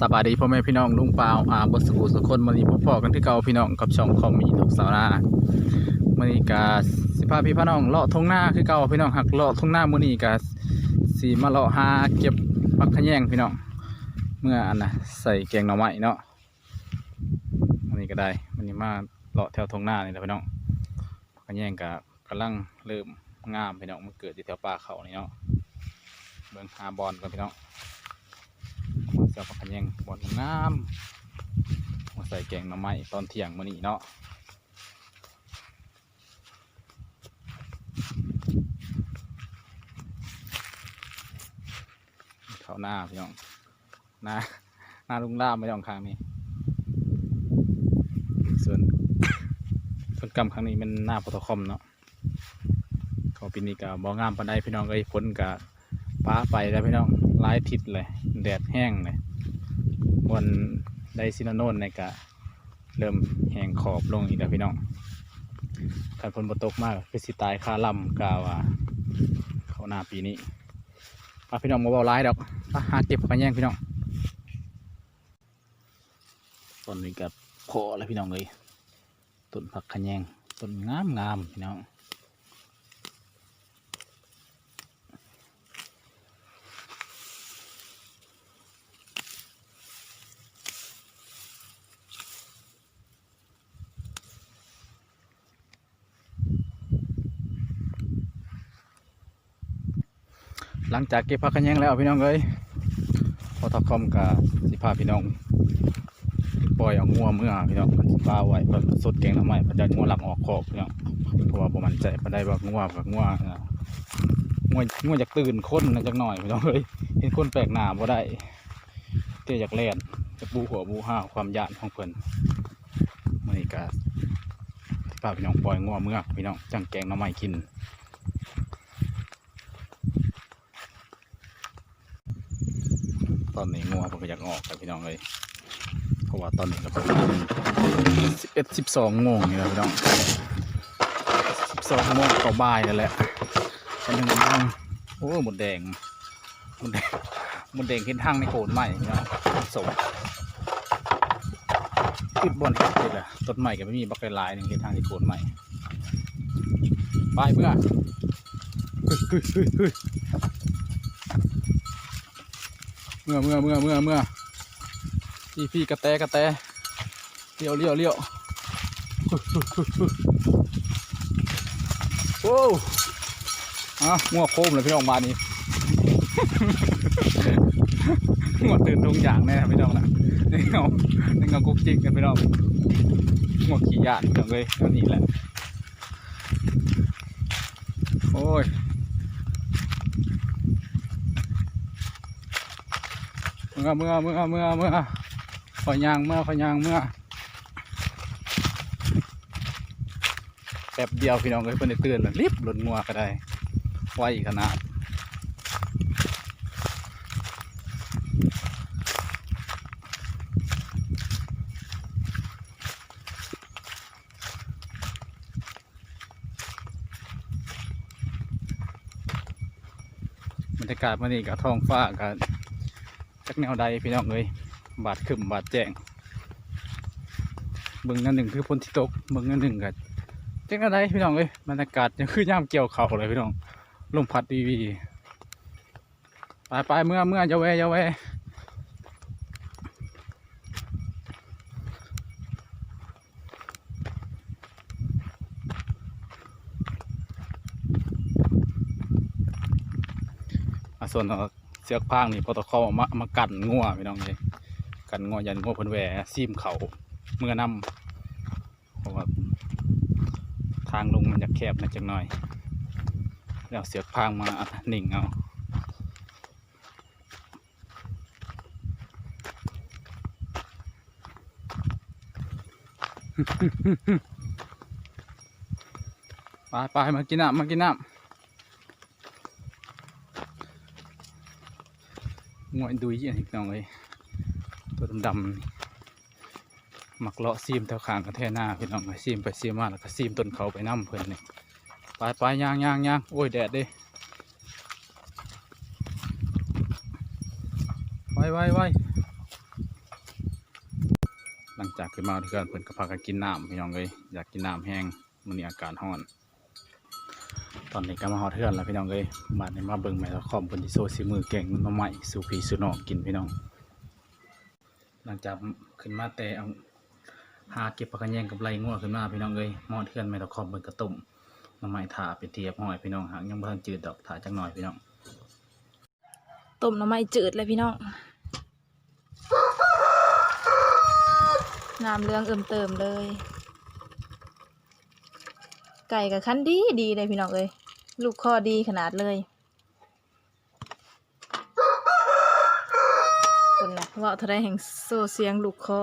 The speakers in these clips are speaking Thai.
สบายดีพ่อแม่พี่น้องลุงเปล่าอาบสกูสุคนมานีพ่อๆกันที่เก่าพี่น้องกับช่องคอมมีทกสาวนามานีกาสิพาพี่พี่น้องเลาะทงหน้าคือเก่าพี่น้องหักเลาะทงหน้ามือนีกาสีมาเลาะหาเก็บปักขะแยงพี่น้อง เมื่ออันน่ะใส่แกงหน่อไม้เนาะมันนี้ก็ได้มันนี้มาเลาะแถวทงหน้านี่แหละพี่น้องปักขะแยงกะกำลังเริ่มงามพี่น้องมันเกิดอยู่แถวป่าเขานี่เนาะเบิ่งหาบอลกันพี่น้อง เสียบผักแยงบอนงามมาใส่แกงหน่อไม้ตอนเที่ยงมื้อนี้เนาะเขาหน้าพี่น้องหน้าหน้าลุงล่ามไม่ต้องข้างนี้ส่วนส่วนกรรมครั้งนี้มันหน้าโปรโตคอมเนาะเขาปีนี้ก็บ่งามปานใดพี่น้องเอ้ยฝนก็ป้าไปแล้วพี่น้องหลายทิศเลย แดดแห้งเลย วันไดซินาโนนในกะเริ่มแหงขอบลงอีกแล้วพี่น้องถ้าฝนบตกมากคือสิตายคาลำกาว่าเข้าหน้าปีนี้มาพี่น้องมาเบาร้ายดอกมาหาเก็บผักกระแยงพี่น้องต้นนี้กับพอแล้วพี่น้องเลยต้นผักขะแยงต้นงามงามพี่น้อง หลังจากเก็บผักขะแยงแล้วพี่น้องเอ้ยพอทอคอมกับสิพาพี่น้อง ปล่อยเอางัวเมื่อพี่น้องมันสิพาไว้เพิ่นสดแกงหน้ำไม้เพิ่นจะงัวหลักออกคอกพี่น้องเพราะว่าบ่มั่นใจปานใดว่างัวกับงัวนะงัวงัวอยากตื่นคนนะจักหน่อยพี่น้องเอ้ยเห็นคนแปลกหน้าบ่ได้เตี้ยอยากแล่นจะบูหัวบูห้าความยานของเพิ่นมื้อนี้ก็สิพาพี่น้องปล่อยงัวเมื่อพี่น้องจังแกงน้ำไม้กิน ตอนนี้งัวผมก็อยากออกครับพี่น้องเลยเพราะว่าตอนนี้ก็ประมาณสิบเอ็ดสิบสองโมงนี่แหละพี่น้องสิบสองโมงต่อบ่ายนั่นแหละตอนนี้มันโอ้หมดแดงหมดแดงหมดแดงเห็นทางในโขดใหม่พี่น้องสมติดบนเห็ดเลยแหละต้นใหม่ก็ไม่มีบักหลายหนึ่งเห็นทางในโขดใหม่ไปเมื่อ เมื่อเมื่อเมื่อเมื่อเมื่อพี่พี่กระแตกระแตเลี้ยวเลี้ยวเลี้ยวโอ้อะงัวโคมเลยพี่น้องมานี่งัวตื่นตรงอย่างแน่พี่น้องนะนี่เงานี่เงากุ๊กจิ๊กกันพี่น้องงัวขี่ยานพี่น้องเลยอันนี้แหละโอ้ย เมื่อเมื่อเมื่อเมื่อเมื่อขอยางเมื่อขอยางเมื่อแป๊บเดียวพี่น้องก็เพิ่นได้เตือนแล้วรีบหล่นงัวก็ได้ไวขนาดบรรยากาศมันนี่กับท้องฟ้ากับ จักแนวใดพี่น้องเลยบาดขึ้นบาดแจ้งเบิ่งนั่นหนึ่งคือพ้นที่ตกเบิ่งนั่นหนึ่งกันจักแนวใดพี่น้องเลยบรรยากาศยังคือย่ามเกี่ยวเขาเลยพี่น้องลมพัดดีวีไปไปเมื่อเมื่อจะแวจะแวอะส่วน เสือกพางนี่พอตะเข้ามามากันงัวพี่น้องเลยกันงัวยันงัวเพิ่นแหวซีมเขาเมื่อนำเพราะว่าทางลงมันจะแคบนะจังหน่อย แล้วเสือกพางมาหนิ่งเอาไปไปมากินน้ำมากินน้ำ งวยดุยอันนี้น้องเลยตัวดำๆหมักเลาะซีมแถวขางกระแทหน้าพี่น้องเลยซีมไปซีมมาแล้วก็ซีมต้นเขาไปน้ำเพิ่นนี่ไปไปย่างย่างย่างโอ้ยแดดด้ไว้ไว้ไว้จากขึ้นมาที่เกินเพิ่อนก็พากันกินน้ำพี่น้องเลยอยากกินน้ำแห้งมันนี่อากาศร้อน ตอนนี้ก็มาฮอดเทือนแล้วพี่น้องเลยมาในมาเบิ่งแม่ละคอมเพิ่นสิโซซิมือแกงน้ำใหม่สูพีสู่น้องกินพี่น้อง หลังจากขึ้นมาแต่เอาหาเก็บปลากระแยงกับไรงัวขึ้นมาพี่น้องเลยหมอดเทือนแม่ละคอมเพิ่นก็ต้มน้ำใหม่ถ่าเป็นเทียบห้อยพี่น้องหางยังบ่ทันจืดดอกถ่าจักหน่อยพี่น้องต้มน้ำไม้จืดเลยพี่น้องน้ำเรื่องเอิ่มเติมเลย ไก่กับคันดีดีเลยพี่น้องเลย ลูกคอดีขนาดเลยคนนะว่าเท่าไรแห่งโซเสียงลูกคอ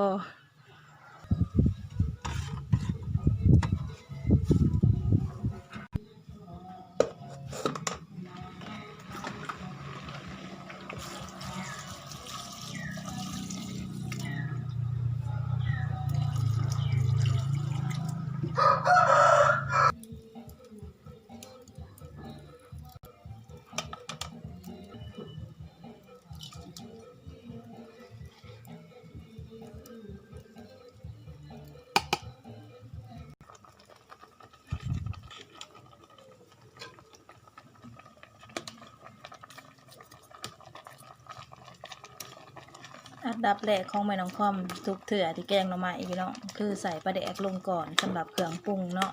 ดับแรกของแม่น้องคอมทุกเถื่อที่แกงหน่อไม้พี่น้องคือใส่ปลาแดกลงก่อนสำหรับเครื่องปรุงเนาะ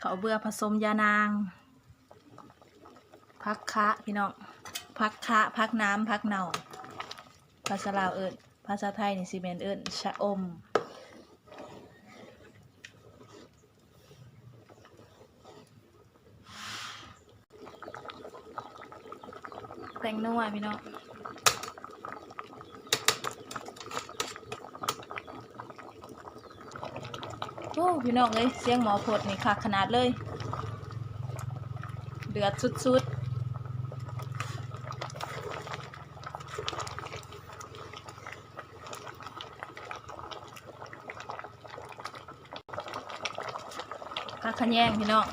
เขาเบื่อผสมยานาง พักคะพี่น้องพักคะพักน้ำพักเน่าภาษาลาวเอิญภาษาไทยนี่ซีเมนเอิญชะอมแตงนัวพี่น้องโอ้พี่น้องเลยเสียงหมอพดนี่คักขนาดเลย เดือดสุดๆ ขะแยงพี่น้อง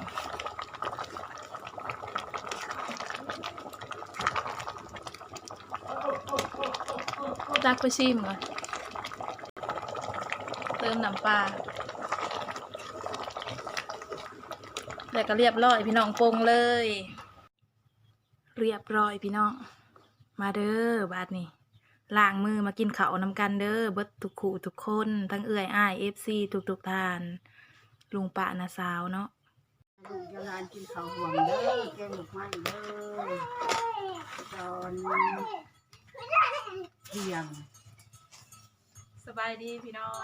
ตักไปชิมก่อนเติมน้ำปลาแล้วก็เรียบร้อยพี่น้องปรุงเลย เรียบร้อยพี่น้อง มาเด้อบาดนี้ล้างมือมากินข้าวนำกันเด้อเบิดทุกขู่ทุกคน ทั้งเอื่อยอ้ายเอฟซีทุกทุกๆทาน ลุงปะนาสาวเนาะจะงานกินข้าวห่วงเด้อแกงหมกไม้เด้อตอนเที่ยงสบายดีพี่น้อง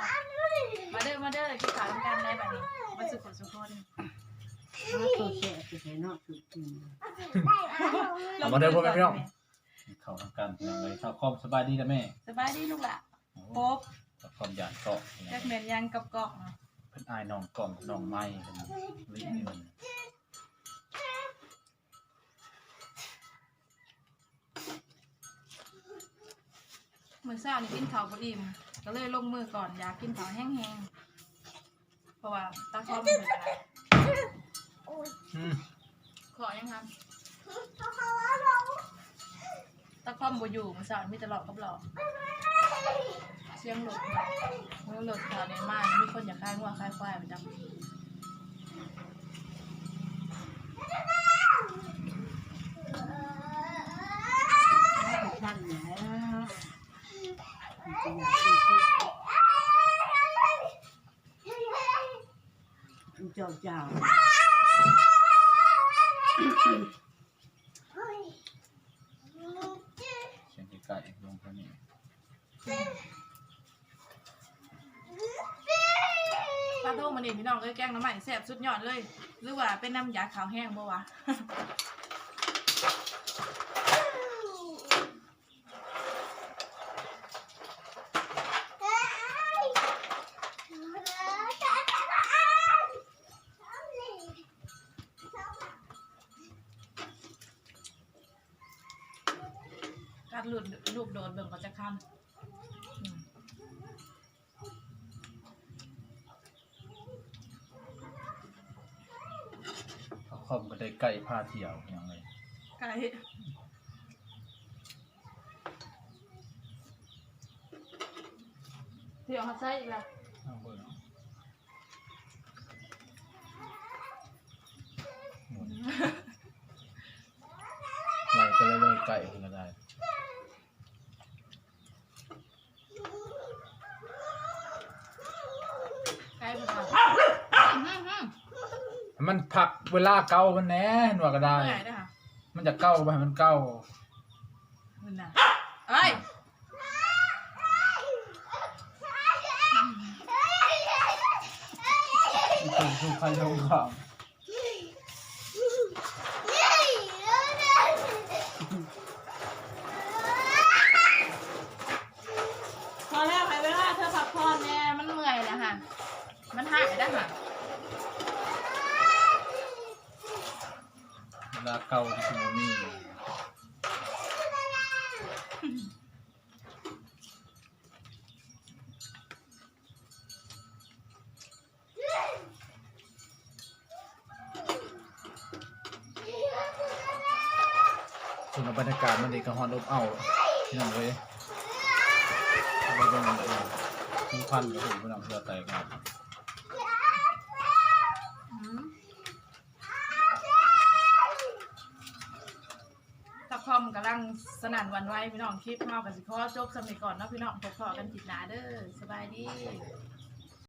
มาเด้อมาเด้อกินข้าวนำกันได้แบบนี้มาสุขสุขคนมาตัวแฉะไปใส่นอสุดกินเอามาเด้อพ่อแม่พี่น้อง เข้าทำกันพี่น้องเลยข้าวคอมสบายดีนะแม่สบายดีลูกละปบข้าวคอมหยาดเกาะพี่น้จัอกเหม็นยังกับกอกเนาะ เพิ่นอายน้องกล่อมน้องไม้เพิ่นลิ้นเงินมือเช้านี่กินข้าวบ่อิ่มก็เลยลงมือก่อนอยากกินข้าวแห้งๆเพราะว่าตาคอมมันเป็นอะไรอืมขอยังครับตาคอมบ่อยู่มือเช้ามีแต่หลอกกับหลอกเสียงหลุดเมื่อหลุดข่าวในมากมีคนอยากคายงัวคายควายประจำท่านแล้วจะอกกินที่เจ้าเจ้า เสียงไก่ลงเท่านี้ ปลา โทมันนี่พี่น้องเอ้ยแกงน้ำใหม่แซ่บสุดยอดเลย หรือว่าเป็นน้ำยาขาวแห้งบ่วะกลูกลูกโดนเบิ่งก็จะค้ำอืม เขา คอมก็ได้ไก่พาเที่ยวอย่างไรไก่เดี๋ยวเขาใส่อีกแล้วเอาเบิ่งเอาไล่ไปเรื่อยๆไก่เพิ่นก็ได้ ไก่บุกมาอืมอืม มันผักเวลาเก่ามันแหน่หนวดก็ได้ เมื่อยนะคะมันจะเก่าไปให้มันเก่ามึนน่ะเอ้ยถูกถูกใครลงข่าวพอแล้วไปเวลาเธอพักผ่อนแน่มันเมื่อยแล้วค่ะ มันหายแล้วค่ะ เว ลาเก่าที่คือบ่มีส่วนบรรยากาศมันเด็กกระหอนอบเอ้าวพี่น้องเว้ยไปเบิ่งมันเองมีควันอยู่พี่น้องเพื่อแตกครับ ตะค อมกำลังสนั่นหวันไหวพี่น้องคลิปเฮากันสิขอจบสมัยก่อนเนาะพี่น้องพบพอกันจิตหนาเด้อสบายดี